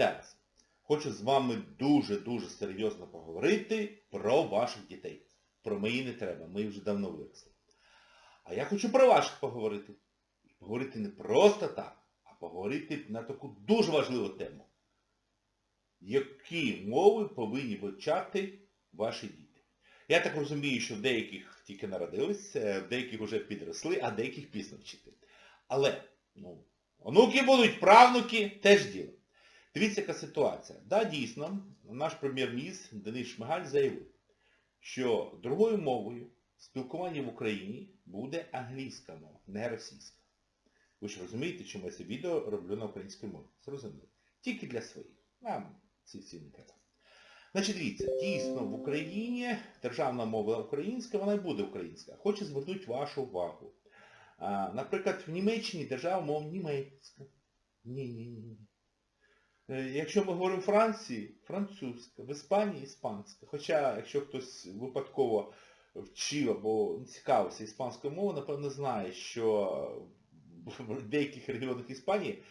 Вітаю! Хочу з вами дуже-дуже серйозно поговорити про ваших дітей. Про мої не треба, ми вже давно виросли. А я хочу про ваших поговорити. Поговорити не просто так, а поговорити на таку дуже важливу тему. Які мови повинні вивчати ваші діти? Я так розумію, що деяких тільки народились, деяких вже підросли, а деяких пізно вчити. Але, ну, онуки будуть, правнуки, теж діло. Дивіться, яка ситуація. Да, дійсно, наш прем'єр-міністр Денис Шмигаль заявив, що другою мовою спілкування в Україні буде англійська мова, не російська. Ви ж розумієте, чому я це відео роблю на українській мові? Зрозуміло. Тільки для своїх. Нам ці всі не треба. Значить, дивіться, дійсно в Україні державна мова українська, вона і буде українська. Хочу звернути вашу увагу. А, наприклад, в Німеччині державна мова німецька. Ні-ні-ні. Е, Якщо ми говоримо Франції, французька, в Іспанії іспанська. Хоча, якщо хтось випадково вчив або цікавився іспанською мовою, напевно знає, що в деяких регіонах Іспанії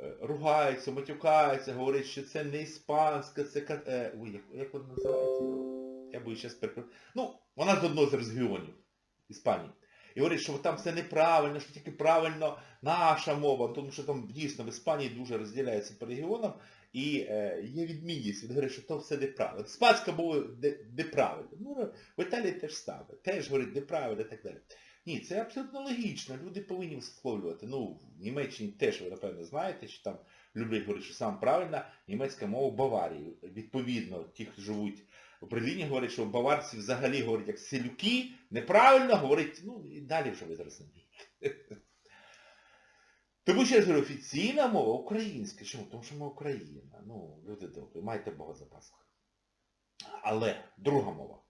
е, ругаються, матюкаються, говорять, що це не іспанська, це... е, Ой, як, як вона називається? Я боюсь зараз. Ну, вона з одного з регіонів Іспанії. І говорить, що там все неправильно, що тільки правильно наша мова, тому що там дійсно в Іспанії дуже розділяється по регіонам, і е, є відмінність. Він говорить, що то все неправильно. Іспанська мова неправильно. Ну, в Італії теж саме. Теж говорить неправильно і так далі. Ні, це абсолютно логічно. Люди повинні висловлювати. Ну, в Німеччині теж ви, напевно, знаєте, що там люблять говорити, що саме правильна німецька мова в Баварії. Відповідно, ті, хто живуть Берліні, говорять, що баварці взагалі говорять як селюки, неправильно говорять, ну і далі вже ви зрозумієте. Тому що я говорю, офіційна мова українська. Чому? Тому що ми Україна. Ну, люди добрі, майте Бога в запасах. Але друга мова.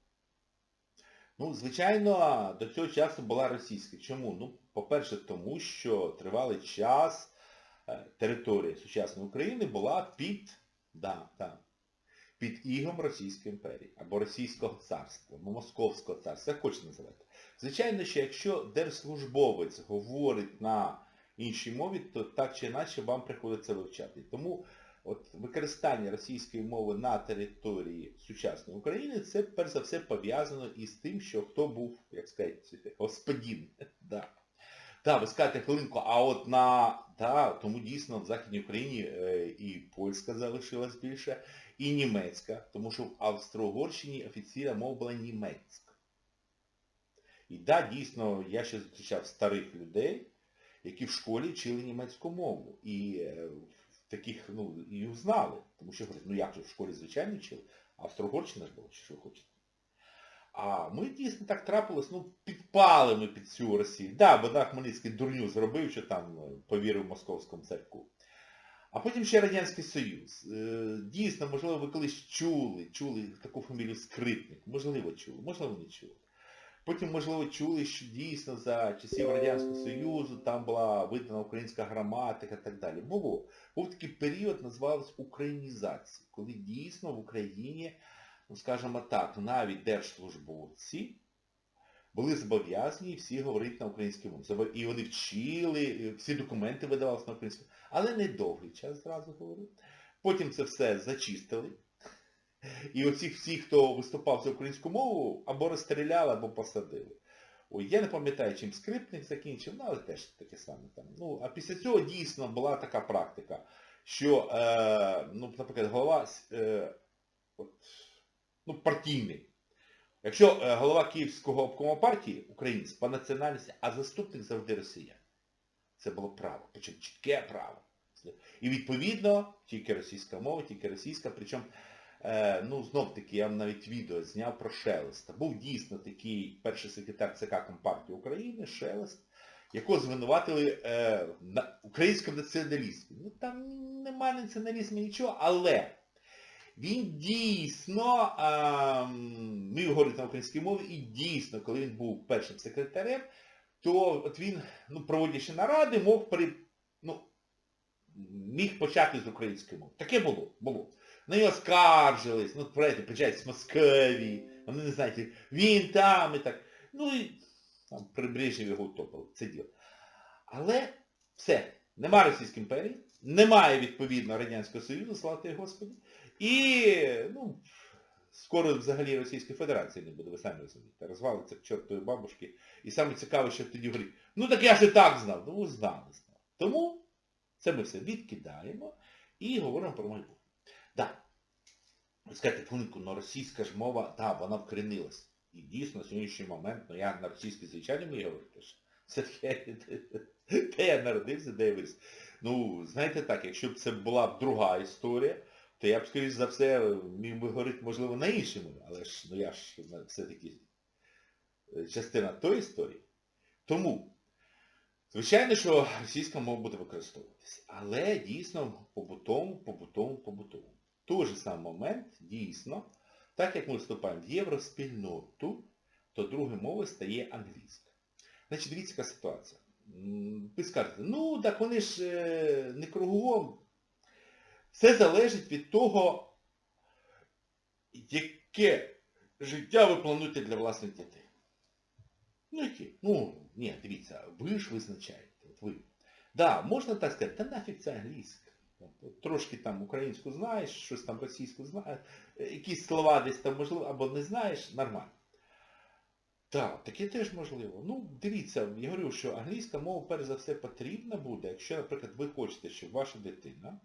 Ну, звичайно, до цього часу була російська. Чому? Ну, по-перше, тому що тривалий час е, територія сучасної України була під, да, да, під ігом Російської імперії, або Російського царства, або Московського царства, як хочете називати. Звичайно, що якщо держслужбовець говорить на іншій мові, то так чи інакше вам приходиться вивчати. Тому от використання російської мови на території сучасної України, це перш за все пов'язано із тим, що хто був, як сказати, господин. Да. Так, ви скажете хвилинку, а от на... Да, тому дійсно в Західній Україні е, і польська залишилась більше, і німецька, тому що в Австро-Угорщині офіційна мова була німецька. І да, дійсно, я ще зустрічав старих людей, які в школі вчили німецьку мову. І е, таких, ну, і знали. Тому що говорять, ну як же в школі звичайно вчили, а Австро-Угорщина ж була, що хочете. А ми дійсно так трапилось, ну, підпали ми під цю Росію. Да, Богдан Хмельницький дурню зробив, що там е, повірив московському церкву. А потім ще Радянський Союз. Е, Дійсно, можливо, ви колись чули, чули таку фамілію Скрипник. Можливо, чули, можливо, не чули. Потім, можливо, чули, що дійсно за часів Радянського Союзу там була видана українська граматика і так далі. Було. Був такий період, називався українізація, коли дійсно в Україні, ну скажімо так, навіть держслужбовці були зобов'язані всі говорити на українській мові. І вони вчили, всі документи видавалися на українській мові. Але не довгий час, зразу говорю. Потім це все зачистили. І оці всі, хто виступав за українську мову, або розстріляли, або посадили. Ой, я не пам'ятаю, чим скрипник закінчив, ну, але теж таке саме там. Ну, а після цього дійсно була така практика, що, е, ну, наприклад, голова е, от, ну, партійний. Якщо е, голова Київського обкому партії, українець, по національності, а заступник завжди росіян. Це було право, причому чітке право. І відповідно, тільки російська мова, тільки російська, причому Е, ну, знов таки, я навіть відео зняв про Шелеста. Був дійсно такий перший секретар ЦК Компартії України, Шелест, якого звинуватили е, на, українському націоналізмі. Ну там немає націоналізму нічого, але він дійсно е, міг говорити на українській мові, і дійсно, коли він був першим секретарем, то от він, ну, проводячи наради, мог при, ну, міг почати з української мови. Таке було, було. На нього скаржились, ну, знаєте, приїжджають з Москві, вони не знаєте, він там і так. Ну і там при Брежневі його утопили, це діло. Але все, нема Російської імперії, немає відповідно Радянського Союзу, слава Господи. І, ну, скоро взагалі Російської Федерації не буде, ви самі розумієте. Розвалиться к чортової бабушки. І саме цікаве, що тоді говорить, ну так я ж і так знав, ну ви знали, знали. Тому це ми все відкидаємо і говоримо про майбутнє. Так. Ви скажете, хвилинку, ну російська ж мова, так, вона вкоренилась. І дійсно, на сьогоднішній момент, ну я на російській звичайно мені говорити, це де я народився, де я виріс. Ну, знаєте так, якщо б це була б друга історія, то я б, скоріш за все, міг би говорити, можливо, на мові, але ж, ну я ж все-таки е, частина тої історії. Тому, звичайно, що російська мова буде використовуватися. Але дійсно побутовому, побутовому. В той же самий момент, дійсно, так як ми вступаємо в євроспільноту, то другою мовою стає англійська. Значить, дивіться, яка ситуація. Ви скажете, ну так вони ж е, не кругом. Все залежить від того, яке життя ви плануєте для власних дітей. Ну які? Ну, ні, дивіться, ви ж визначаєте. От ви. Да, можна так сказати, та нафіг це англійська. Трошки там українську знаєш, щось там російську знаєш, якісь слова десь там можливо, або не знаєш, нормально. Так, таке теж можливо. Ну, дивіться, я говорю, що англійська мова перш за все потрібна буде, якщо, наприклад, ви хочете, щоб ваша дитина,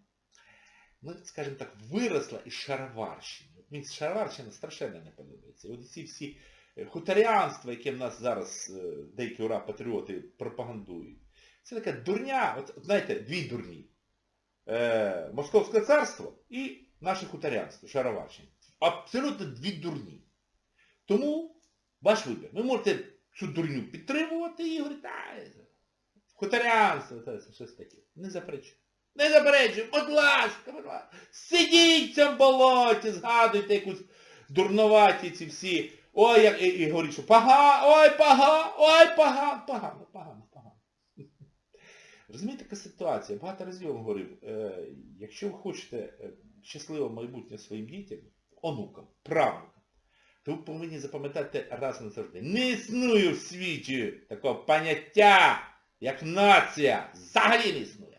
ну, скажімо так, виросла із Шароварщини. Мені Шароварщина страшенно не подобається. І От ці всі е, хуторянства, яке в нас зараз е, деякі ура-патріоти пропагандують, це така дурня, от знаєте, дві дурні. Е, Московське царство і наше хуторянство, Шароварщина. Абсолютно дві дурні. Тому ваш вибір. Ви можете цю дурню підтримувати і говорити, а, хуторянство, це щось таке. Не заперечую. Не заперечую, будь ласка, будь ласка. Сидіть в болоті, згадуйте якусь дурноваті ці всі. Ой, як і, і говорить, що пога, ой, пога, ой, пога, погано, погано, погано. Розумієте, така ситуація? Багато разів вам говорив, е, якщо ви хочете е, щасливе майбутнє своїм дітям, онукам, правнукам, то ви повинні запам'ятати раз і назавжди. Не існує в світі такого поняття, як нація. Взагалі не існує.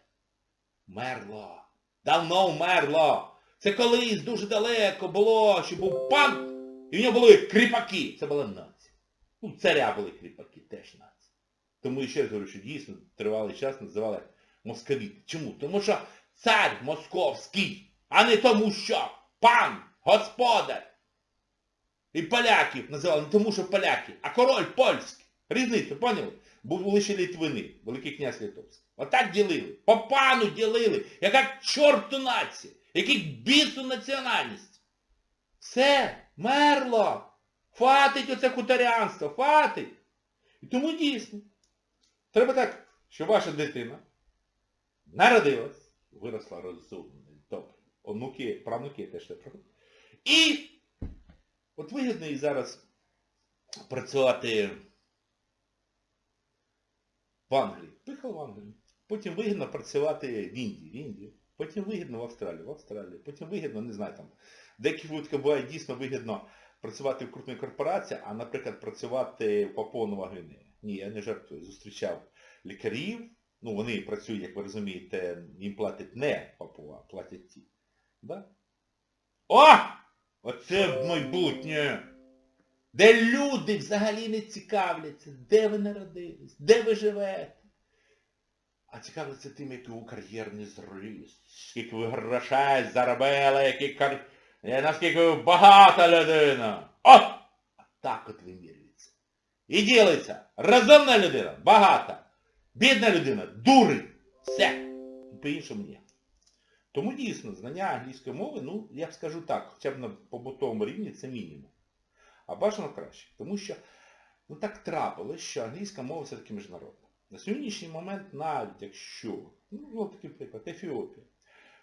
Мерло. Давно вмерло. Це колись дуже далеко було, що був пан, і в нього були кріпаки. Це була нація. Ну, царя були кріпаки, теж нація. Тому ще раз говорю, що дійсно тривалий час називали московіти. Чому? Тому що цар московський, а не тому що пан, господар. І поляків називали не тому, що поляки, а король польський. Різницю, поняли? Були ще Літвини, Великий князь Литовський. Отак ділили. По пану ділили. Яка чорту нація. Який бісу національність. Все, мерло. Фатить оце хуторянство, фатить. І тому дійсно. Треба так, щоб ваша дитина народилась, виросла розумна, добре. Онуки, правнуки теж це проходять. І от вигідно і зараз працювати в Англії. Поїхав в Англію. Потім вигідно працювати в Індії, в Індії. Потім вигідно в Австралії, в Австралії. Потім вигідно, не знаю, там. Деякі випадки буває дійсно вигідно працювати в крупній корпорації, а, наприклад, працювати в Папуа Нова Гвінея. Ні, я не жартую. Зустрічав лікарів, ну вони працюють, як ви розумієте, їм платять не Папуа, платять ті. Да? О! Оце майбутнє! Де люди взагалі не цікавляться, де ви народились, де ви живете. А цікавляться тим, який у кар'єрний зріст, скільки ви грошей заробили, які кар... е, наскільки ви багата людина. О! А так от вимірюється. І ділиться. Розумна людина, багата. Бідна людина, дурень. Все. По-іншому ні. Тому дійсно, знання англійської мови, ну, я б скажу так, хоча б на побутовому рівні це мінімум. А бажано краще. Тому що ну, так трапилось, що англійська мова все-таки міжнародна. На сьогоднішній момент, навіть якщо, ну, от такий приклад, Ефіопія.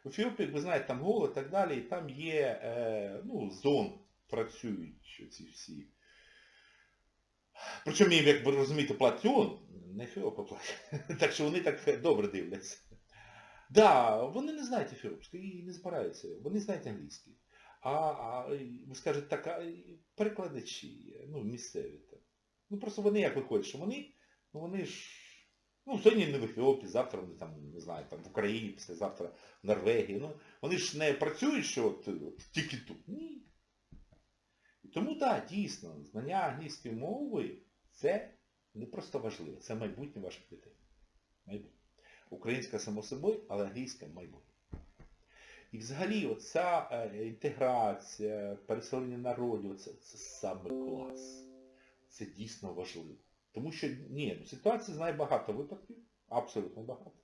В Ефіопії, як ви знаєте, там голод і так далі, і там є, е, ну, зон працюють ці всі. Причому їм, як ви розумієте, платять не Ефіопа платять. Так що вони так добре дивляться. Так, да, вони не знають ефіопської і не збираються. Вони знають англійський. А, а ви скажете, так, а перекладачі, ну, місцеві. Так. Ну просто вони як виходять, що вони, ну вони ж Ну, сьогодні не в Ефіопії, завтра вони там, не знаю, там в Україні, післязавтра в Норвегії. Ну, вони ж не працюють, що от, от тільки тут. Ні. І тому так, дійсно, знання англійської мови це не просто важливо, це майбутнє ваших дітей. Майбутнє. Українська само собою, але англійська майбутнє. І взагалі оця е, інтеграція, переселення народів, це, це саме клас. Це дійсно важливо. Тому що, ні, ситуація знає багато випадків, абсолютно багато.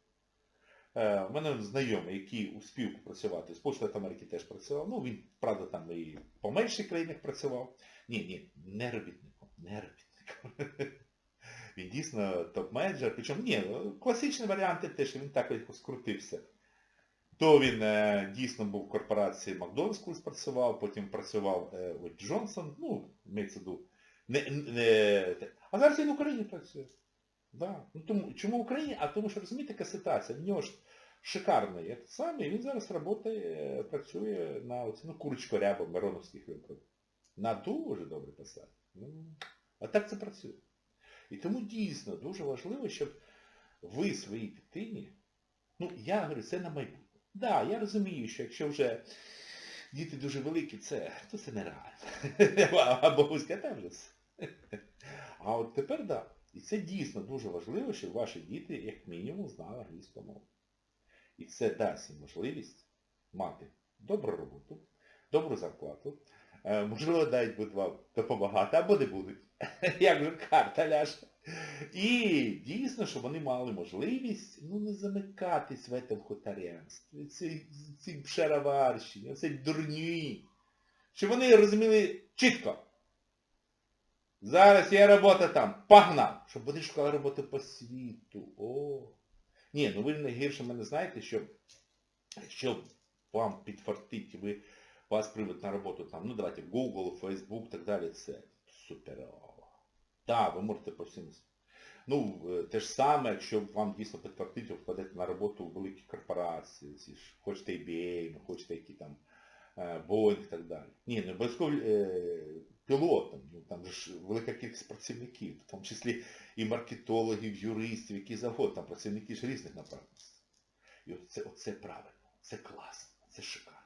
Е, у мене знайомий, який успів попрацювати, в Сполучених Америки теж працював, ну він, правда, там і по менших країнах працював. Ні, ні, не робітником, не робітником. Він дійсно топ-менеджер, причому, ні, класичні варіанти теж, він так якось скрутився. То він е, дійсно був в корпорації Макдональдс колись працював, потім працював е, Джонсон, ну, в виду, не, не. А зараз він в Україні працює. Да. Ну, тому, чому в Україні? А тому що розумієте, яка ситуація, в нього ж шикарна є. Саме, і він зараз працює, працює на оці, ну, курочко ряба Мироновських виборів. На дуже добре писати. Ну, а так це працює. І тому дійсно дуже важливо, щоб ви своїй дитині, ну, я говорю, це на майбутнє. Так, да, я розумію, що якщо вже діти дуже великі, це, то це нереально. А бабуська там вже все. А от тепер так. Да. І це дійсно дуже важливо, щоб ваші діти, як мінімум, знали англійську мову. І це дасть їм можливість мати добру роботу, добру зарплату, е, можливо, навіть будуть вам допомагати, або не будуть. Як же карта ляже. І дійсно, щоб вони мали можливість ну, не замикатись в цьому хуторянстві, ці, ці шароварщині, ці дурні. Щоб вони розуміли чітко. Зараз є робота там, погнав, щоб вони шукали роботу по світу. О. Ні, ну ви не гірше мене знаєте, що якщо вам підфартить, ви вас приведуть на роботу там, ну давайте Google, Facebook і так далі, це суперово. Так, ви можете по всім. Ну, те ж саме, якщо вам дійсно підтвердить, ви вкладете на роботу в великі корпорації, хочете IBM, хочете які там Boeing і так далі. Ні, не обов'язково е, пілотом, ну там ж велика кількість працівників, в тому числі і маркетологів, юристів, які завгодно, там працівники ж різних направленостей. І оце, оце правильно, це класно, це шикарно.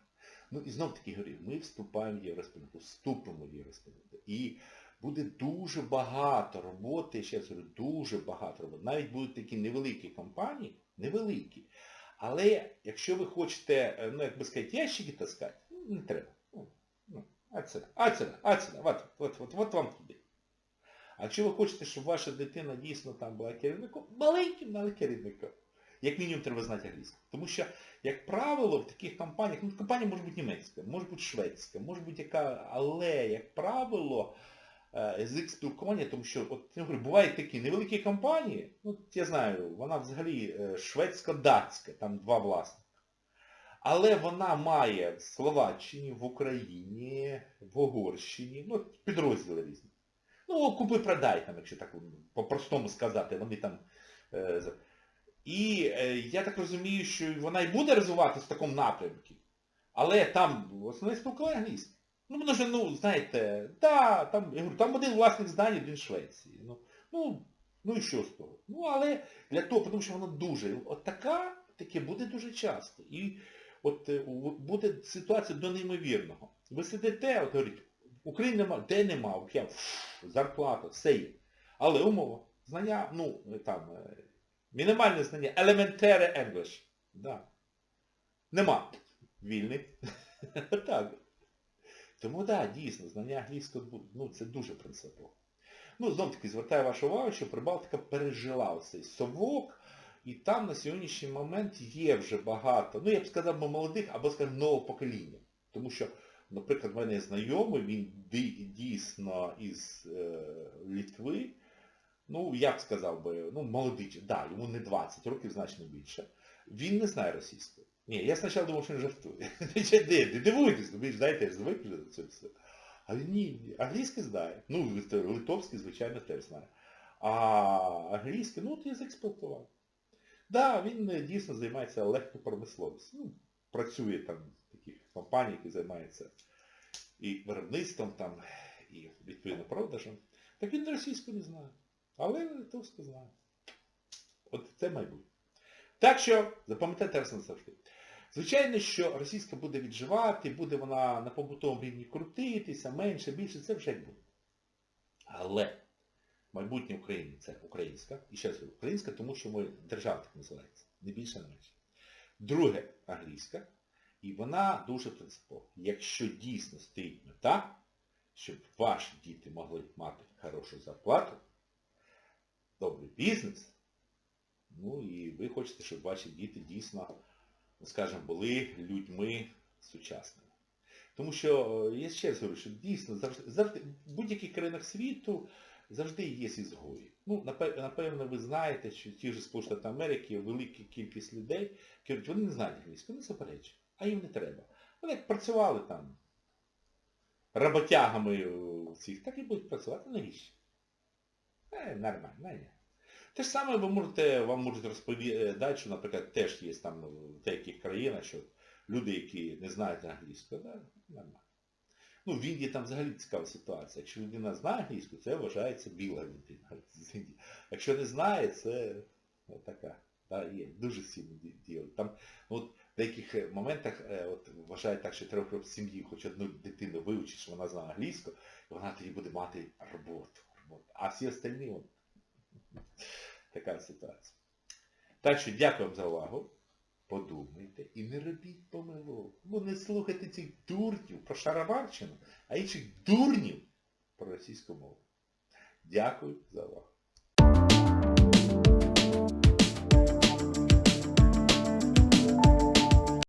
Ну і знов таки говорю, ми вступаємо в євроспільноту, вступимо в євроспільноту. І буде дуже багато роботи, я ще раз говорю, дуже багато роботи. Навіть будуть такі невеликі компанії, невеликі. Але якщо ви хочете, ну як би сказати, ящики таскати, не треба. Отсюда, отсюда, отсюда, от, от, от, от вам туди. А якщо ви хочете, щоб ваша дитина дійсно там була керівником, маленьким, але керівником, як мінімум треба знати англійську. Тому що, як правило, в таких компаніях, ну компанія може бути німецька, може бути шведська, може бути яка, але, як правило, язик спілкування, тому що, от я говорю, бувають такі невеликі компанії, ну, я знаю, вона взагалі шведсько-датська, там два власника. Але вона має в Словаччині, в Україні, в Угорщині, ну, підрозділи різні. Ну, купи-продай, там, якщо так по-простому сказати, вони там... Е, і е, я так розумію, що вона і буде розвиватися в такому напрямку, але там основне спілкування англійське. Ну, воно ж, ну, знаєте, да, там, я говорю, там один власник здання, один Швеції. Ну, ну, ну і що з того? Ну, але для того, тому що воно дуже, от така, таке буде дуже часто. І от буде ситуація до неймовірного. Ви сидите, от говорите, Україні нема, де нема, я, зарплата, все є. Але умова, знання, ну, там, мінімальне знання, elementary English. Да. Нема. Вільний. так. Тому так, да, дійсно, знання англійського, ну, це дуже принципово. Ну, знов таки, звертаю вашу увагу, що Прибалтика пережила цей совок, і там на сьогоднішній момент є вже багато, ну я б сказав, молодих, або, скажімо, нового покоління. Тому що, наприклад, в мене знайомий, він дійсно із е, Літви, ну, я б сказав би, ну, молодий, да, йому не 20 років, значно більше. Він не знає російської. Ні, я спочатку думав, що він жартує. Дивуйтесь, ви ж знаєте, я ж звик вже до цього все. А він ні, англійський знає. Ну, литовський, звичайно, теж знає. А англійський, ну, от язик спілкування. Да, він дійсно займається легкопромисловістю. Ну, працює там в таких компаніях, які займаються і виробництвом там, і відповідно продажем. Так він російську не знає. Але литовську знає. От це майбутнє. Так що, запам'ятайте раз назавжди. Звичайно, що російська буде відживати, буде вона на побутовому рівні крутитися, менше, більше, це вже як буде. Але майбутнє України це українська, і ще раз українська, тому що ми держава так називається, не більше, не менше. Друге англійська, і вона дуже принципова. Якщо дійсно стоїть мета, щоб ваші діти могли мати хорошу зарплату, добрий бізнес, ну і ви хочете, щоб ваші діти дійсно, скажімо, були людьми сучасними. Тому що, е, я ще раз говорю, що дійсно завжди, завжди в будь-яких країнах світу завжди є ізгої. Ну, напевно, ви знаєте, що ті ж Сполучені Штати Америки, велика кількість людей, кажуть, вони не знають англійську, не заперечують, а їм не треба. Вони як працювали там роботягами цих, так і будуть працювати. Навіщо? Е, нормально, ні. Те ж саме ви можете, вам можуть розповідати, що, наприклад, теж є там в деяких країнах, що люди, які не знають англійську, да, нормально. Ну, в Індії там взагалі цікава ситуація. Якщо людина знає англійську, це вважається біла людина з Індії. Якщо не знає, це ну, така, да, є дуже сильне діло. Там ну, от, в деяких е, моментах е, от, вважають так, що треба в сім'ї хоч одну дитину вивчити, що вона знає англійську, і вона тоді буде мати роботу. роботу. А всі остальні, от, така ситуація. Так що дякую вам за увагу. Подумайте і не робіть помилок. Бо не слухайте цих дурнів про Шарабарщину, а інших дурнів про російську мову. Дякую за увагу.